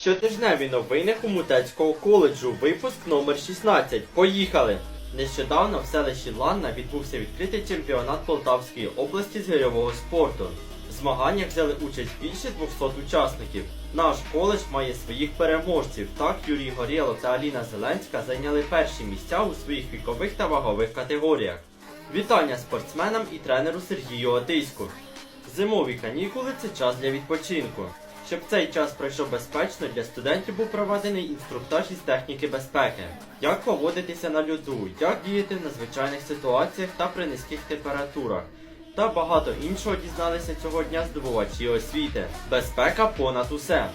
Щотижневі новини Хомутецького коледжу, випуск номер 16. Поїхали! Нещодавно в селищі Ланна відбувся відкритий чемпіонат Полтавської області з гирьового спорту. В змаганнях взяли участь більше 200 учасників. Наш коледж має своїх переможців. Так Юрій Горєло та Аліна Зеленська зайняли перші місця у своїх вікових та вагових категоріях. Вітання спортсменам і тренеру Сергію Отиську. Зимові канікули це час для відпочинку. Щоб цей час пройшов безпечно, для студентів був проведений інструктаж із техніки безпеки, як поводитися на льоду, як діяти в надзвичайних ситуаціях та при низьких температурах. Та багато іншого дізналися цього дня здобувачі освіти. Безпека понад усе.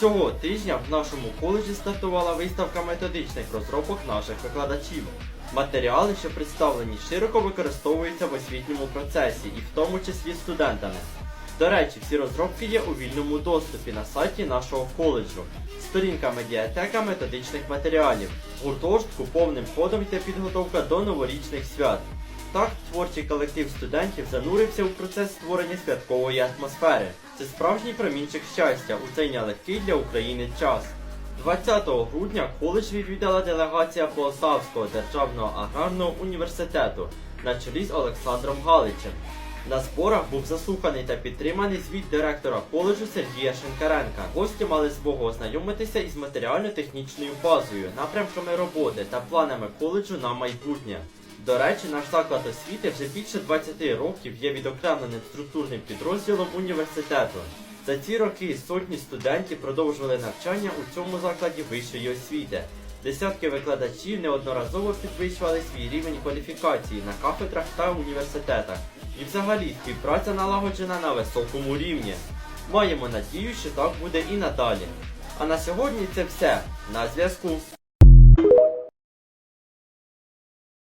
Цього тижня в нашому коледжі стартувала виставка методичних розробок наших викладачів. Матеріали, що представлені, широко використовуються в освітньому процесі і в тому числі студентами. До речі, всі розробки є у вільному доступі на сайті нашого коледжу. Сторінка медіатека методичних матеріалів. Гуртожитку повним ходом йде підготовка до новорічних свят. Так, творчий колектив студентів занурився у процес створення святкової атмосфери. Це справжній промінчик щастя у цей нелегкий для України час. 20 грудня коледж відвідала делегація Полтавського державного аграрного університету на чолі з Олександром Галичем. На зборах був заслуханий та підтриманий звіт директора коледжу Сергія Шинкаренка. Гості мали змогу ознайомитися із матеріально-технічною базою, напрямками роботи та планами коледжу на майбутнє. До речі, наш заклад освіти вже більше 20 років є відокремленим структурним підрозділом університету. За ці роки сотні студентів продовжували навчання у цьому закладі вищої освіти. Десятки викладачів неодноразово підвищували свій рівень кваліфікації на кафедрах та університетах. І взагалі співпраця налагоджена на високому рівні. Маємо надію, що так буде і надалі. А на сьогодні це все. На зв'язку.